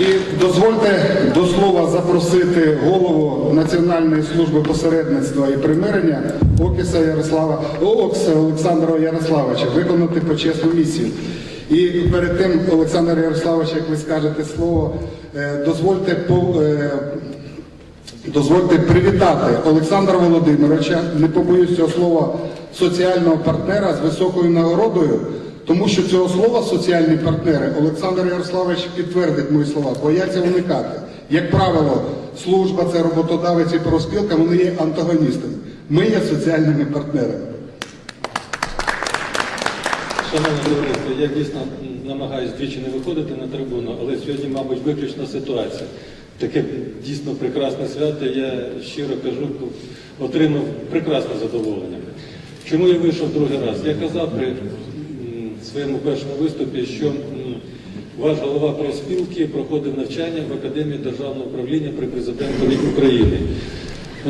І дозвольте до слова запросити голову Національної служби посередництва і примирення Окіса Ярослава Окса Олександра Ярославовича виконати почесну місію. І перед тим, Олександр Ярославович, як ви скажете слово, е, дозвольте по. е, Дозвольте привітати Олександра Володимировича, не побоюсь цього слова, соціального партнера з високою нагородою, тому що цього слова соціальні партнери Олександр Ярославович підтвердить мої слова, бояться уникати. Як правило, служба, це роботодавець і профспілка, вони є антагоністами. Ми є соціальними партнерами. Шановне товариство, я дійсно намагаюся двічі не виходити на трибуну, але сьогодні, мабуть, виключна ситуація. Таке дійсно прекрасне свято, я щиро кажу, отримав прекрасне задоволення. Чому я вийшов другий раз? Я казав при своєму першому виступі, що ваш голова профспілки проходив навчання в Академії державного управління при президентові України.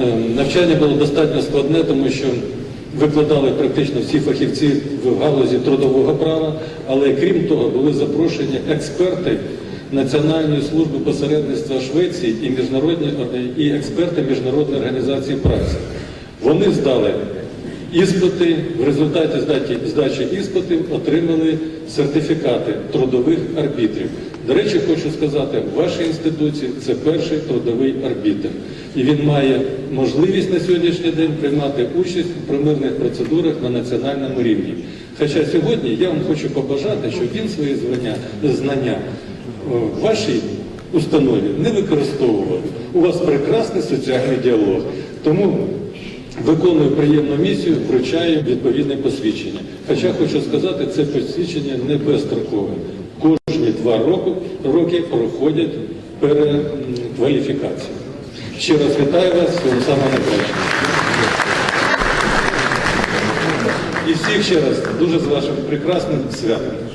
Е, Навчання було достатньо складне, тому що викладали практично всі фахівці в галузі трудового права, але крім того, були запрошені експерти Національної служби посередництва Швеції і міжнародні і експерти Міжнародної організації праці. Вони здали іспити, в результаті здачі, здачі іспитів отримали сертифікати трудових арбітрів. До речі, хочу сказати, в вашій інституції це перший трудовий арбітр. І він має можливість на сьогоднішній день приймати участь у примирних процедурах на національному рівні. Хоча сьогодні я вам хочу побажати, щоб він свої звання, знання в вашій установі не використовував. У вас прекрасний соціальний діалог. Тому Виконую приємну місію, вручаю відповідне посвідчення. Хоча хочу сказати, це посвідчення не безстрокове. Кожні два роки, роки проходять перекваліфікацію. Ще раз вітаю вас, самого найкращого. І всіх ще раз дуже з вашим прекрасним святом.